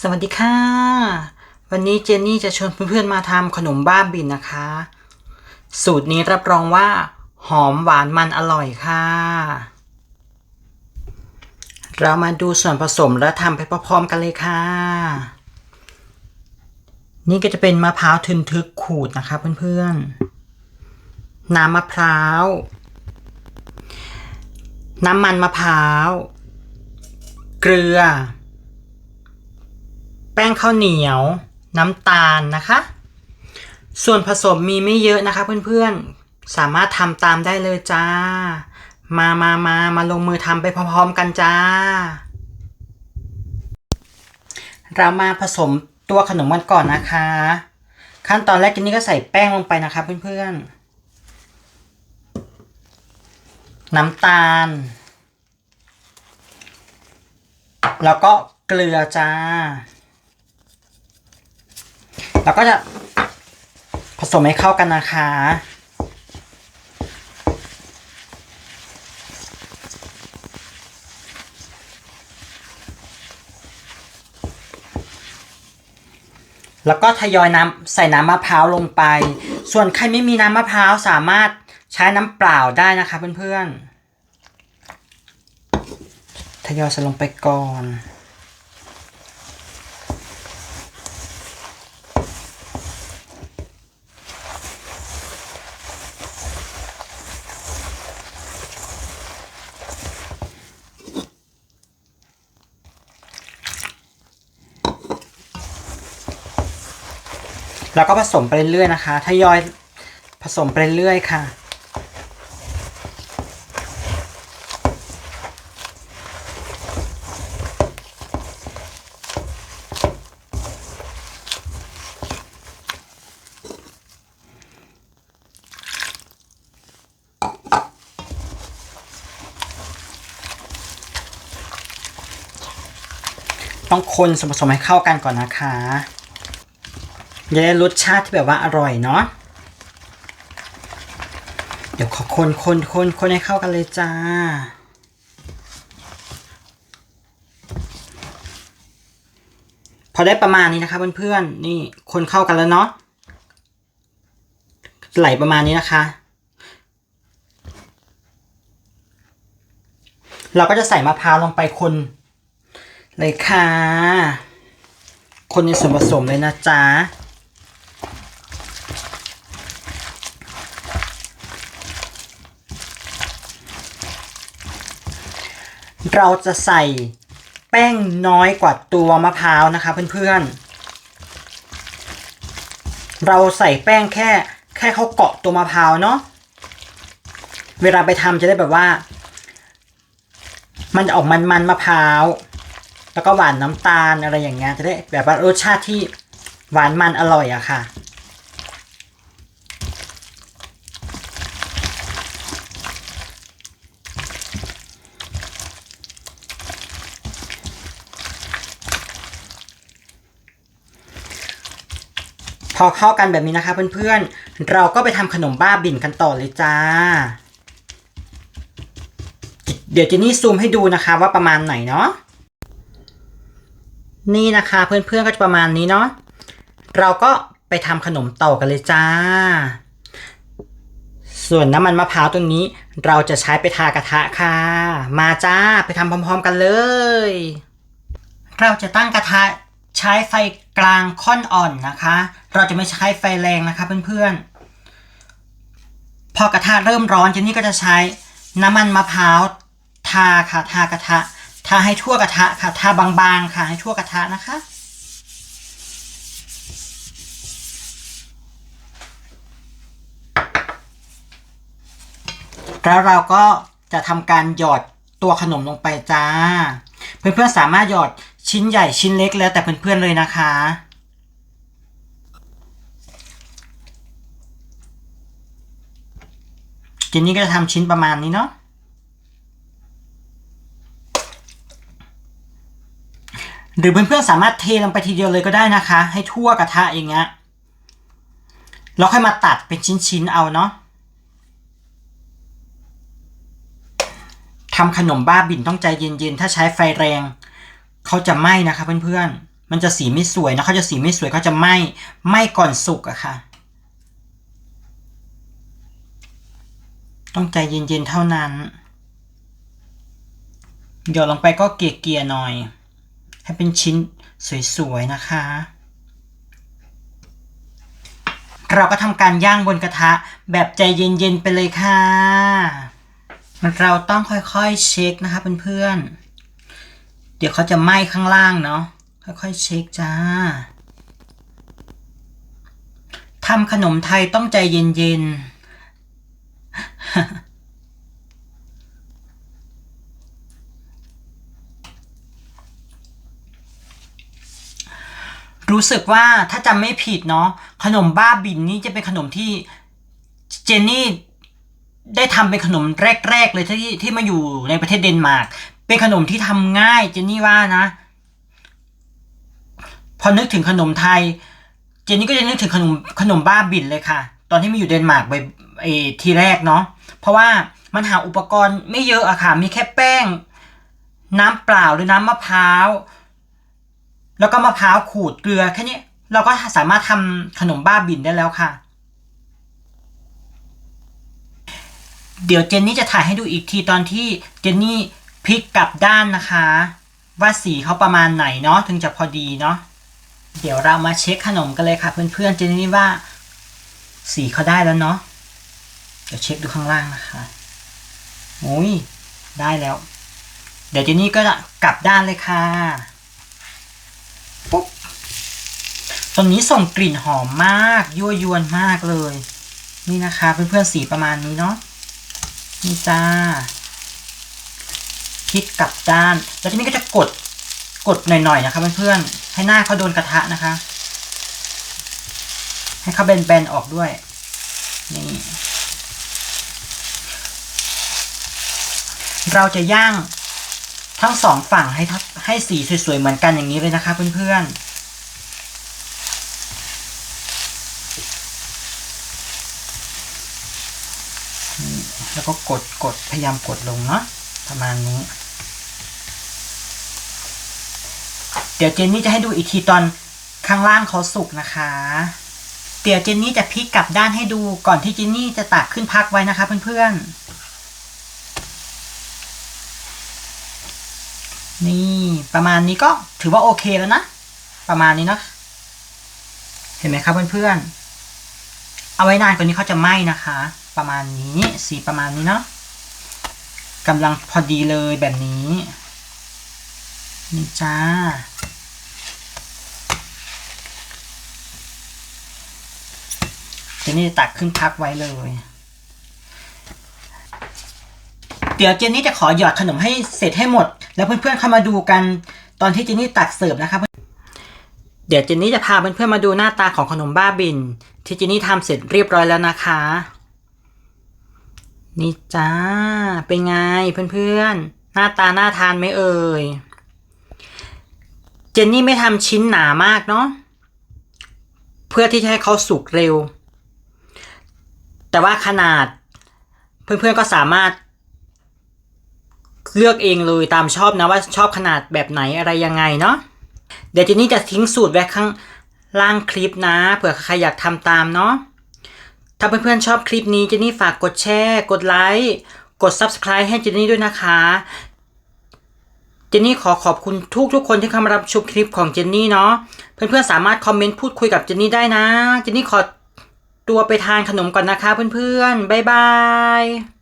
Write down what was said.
สวัสดีค่ะ วันนี้เจนนี่จะชวนเพื่อนๆมาทำขนมบ้าบินนะคะ สูตรนี้รับรองว่า หอมหวานมันอร่อยค่ะ เรามาดูส่วนผสมและทำไปพร้อมๆกันเลยค่ะ นี่ก็จะเป็นมะพร้าวทึนทึกขูดนะคะเพื่อนๆ น้ำมะพร้าว น้ำมันมะพร้าว เกลือ แป้งข้าวเหนียว น้ำตาลนะคะ ส่วนผสมมีไม่เยอะนะคะเพื่อนๆ สามารถทำตามได้เลยจ้า มามามามาลงมือทำไปพร้อมๆกันจ้า เรามาผสมตัวขนมกันก่อนนะคะ ขั้นตอนแรกกินนี่ก็ใส่แป้งลงไปนะคะเพื่อนๆ น้ำตาล แล้วก็เกลือจ้า แล้วก็จะผสมให้เข้ากันนะคะ แล้วก็ทยอยน้ำใส่น้ำมะพร้าวลงไป ส่วนใครไม่มีน้ำมะพร้าวสามารถใช้น้ำเปล่าได้นะคะเพื่อนๆ ทยอยใส่ลงไปก่อน แล้วก็ผสมไปเรื่อยๆนะคะทยอยผสมไปเรื่อยๆค่ะ ต้องคนส่วนผสมให้เข้ากันก่อนนะคะ จะได้รสชาติที่แบบว่าอร่อยเนาะเดี๋ยวขอคนคนคนคนให้เข้ากันเลยจ้า พอได้ประมาณนี้นะคะเพื่อนๆนี่คนเข้ากันแล้วเนาะไหลประมาณนี้นะคะ เราก็จะใส่มะพร้าวลงไปคนเลยค่ะ คนในส่วนผสมเลยนะจ๊ะ เราจะใส่แป้งน้อยกว่าตัวมะพร้าวนะคะเพื่อนๆ เราใส่แป้งแค่แค่เขาเกาะตัวมะพร้าวเนาะ เวลาไปทำจะได้แบบว่า มันจะออกมันมันๆมะพร้าว แล้วก็หวานน้ำตาลอะไรอย่างเงี้ยจะได้แบบว่ารสชาติที่หวานมันอร่อยอะค่ะ พอเข้ากันแบบนี้นะคะเพื่อนๆ เราก็ไปทำขนมบ้าบิ่นกันต่อเลยจ้า เดี๋ยวเจนนี่ซูมให้ดูนะคะว่าประมาณไหนเนาะ นี่นะคะเพื่อนๆก็จะประมาณนี้เนาะ เราก็ไปทำขนมต่อกันเลยจ้า ส่วนน้ำมันมะพร้าวตรงนี้ เราจะใช้ไปทากระทะค่ะ มาจ้าไปทำพร้อมๆกันเลย เราจะตั้งกระทะ ใช้ไฟกลางค่อนอ่อนนะคะ เราจะไม่ใช้ไฟแรงนะคะเพื่อนๆ พอกระทะเริ่มร้อนเจนนี่ก็จะใช้น้ำมันมะพร้าวทาค่ะทากระทะทาให้ทั่วกระทะค่ะทาบางๆค่ะให้ทั่วกระทะนะคะ แล้วเราก็จะทำการหยอดตัวขนมลงไปจ้า เพื่อนๆสามารถหยอด ชิ้นใหญ่ชิ้นเล็กแล้วแต่เพื่อนๆเลยนะคะ เจนนี่ก็จะทำชิ้นประมาณนี้เนาะหรือเพื่อนๆสามารถเทลงไปทีเดียวเลยก็ได้นะคะ ให้ทั่วกระทะอย่างเงี้ยแล้วค่อยมาตัดเป็นชิ้นๆเอาเนาะทำขนมบ้าบิ่นต้องใจเย็นๆ ถ้าใช้ไฟแรง เขาจะไหม้นะคะเพื่อนๆ มันจะสีไม่สวยนะเขาจะสีไม่สวยเขาจะไหม้ไหม้ก่อนสุกอะค่ะ ต้องใจเย็นๆเท่านั้นหยอดลงไปก็เกลี่ยๆหน่อย ให้เป็นชิ้นสวยๆนะคะเราก็ทำการย่างบนกระทะแบบใจเย็นๆไปเลยค่ะ เราต้องค่อยๆเช็คนะคะเพื่อนๆ เดี๋ยวเขาจะไหม้ข้างล่างเนาะค่อยๆเช็คจ้าทำขนมไทยต้องใจเย็นๆรู้สึกว่าถ้าจำไม่ผิดเนาะขนมบ้าบินนี่จะเป็นขนมที่เจนนี่ได้ทำเป็นขนมแรก ๆ เลยที่ที่มาอยู่ในประเทศเดนมาร์ก เป็นขนมที่ทำง่ายเจนนี่ว่านะ พอนึกถึงขนมไทย เจนนี่ก็จะนึกถึงขนมขนมบ้าบินเลยค่ะ ตอนที่มาอยู่เดนมาร์กไปทีแรกเนาะเพราะว่ามันหาอุปกรณ์ไม่เยอะอะค่ะ มีแค่แป้ง น้ำเปล่าหรือน้ำมะพร้าว แล้วก็มะพร้าวขูดเกลือแค่นี้เราก็สามารถทำขนมบ้าบินได้แล้วค่ะ เดี๋ยวเจนนี่จะถ่ายให้ดูอีกทีตอนที่เจนนี่ พลิกกลับด้านนะคะ ว่าสีเขาประมาณไหนเนาะถึงจะพอดีเนาะเดี๋ยวเรามาเช็คขนมกันเลยค่ะ เพื่อนๆเจนนี่ว่า สีเขาได้แล้วเนาะเดี๋ยวเช็คดูข้างล่างนะคะโอ้ยได้แล้ว เดี๋ยวเจนนี่ก็กลับด้านเลยค่ะปุ๊บตอนนี้ส่งกลิ่นหอมมาก ยั่วยวนมากเลย นี่นะคะเพื่อนๆสีประมาณนี้เนาะนี่จ้า ลิกกลับด้าน แล้วทีนี้ก็จะกดกดหน่อยๆนะคะเพื่อนๆให้หน้าเขาโดนกระทะนะคะ ให้เขาแบนๆออกด้วยนี่เราจะย่างทั้งสองฝั่งให้ให้สีสวยๆเหมือนกันอย่างนี้เลยนะคะเพื่อนๆแล้วก็กดกดพยายามกดลงเนาะประมาณนี้ เดี๋ยวเจนนี่จะให้ดูอีกทีตอนข้างล่างเขาสุกนะคะ เดี๋ยวเจนนี่จะพลิกกลับด้านให้ดูก่อนที่เจนนี่จะตักขึ้นพักไว้นะคะเพื่อนๆ นี่ประมาณนี้ก็ถือว่าโอเคแล้วนะ ประมาณนี้เนาะ เห็นไหมครับเพื่อนๆ เอาไว้นานกว่านี้เขาจะไหม้นะคะ ประมาณนี้สีประมาณนี้เนาะกำลังพอดีเลยแบบนี้ นี่จ้า เจนนี่ตักขึ้นพักไว้เลย เดี๋ยวเจนนี่จะขอหยอดขนมให้เสร็จให้หมด แล้วเพื่อนๆเข้ามาดูกันตอนที่เจนนี่ตักเสิร์ฟนะครับ เดี๋ยวเจนนี่จะพาเพื่อนๆมาดูหน้าตาของขนมบ้าบิน ที่เจนนี่ทำเสร็จเรียบร้อยแล้วนะคะ นี่จ้า เป็นไงเพื่อนๆ หน้าตาน่าทานไหมเอ่ย เจนนี่ไม่ทำชิ้นหนามากเนาะเพื่อที่จะให้เขาสุกเร็ว แต่ว่าขนาดเพื่อนๆก็สามารถ เลือกเองเลยตามชอบนะว่าชอบขนาดแบบไหนอะไรยังไงเนาะเดี๋ยวเจนนี่จะทิ้งสูตรไว้ข้างล่างคลิปนะเผื่อใครอยากทำตามเนาะถ้าเพื่อนๆชอบคลิปนี้เจนนี่ฝากกดแชร์ กดไลค์กด Subscribe ให้เจนนี่ด้วยนะคะเจนนี่ขอขอบคุณทุกทุกๆคนที่เข้ามารับชมคลิปของเจนนี่เนาะเพื่อนๆสามารถคอมเมนต์พูดคุยกับเจนนี่ได้นะเจนนี่ขอ ตัวไปทานขนมก่อนนะคะเพื่อนๆ บ๊ายบาย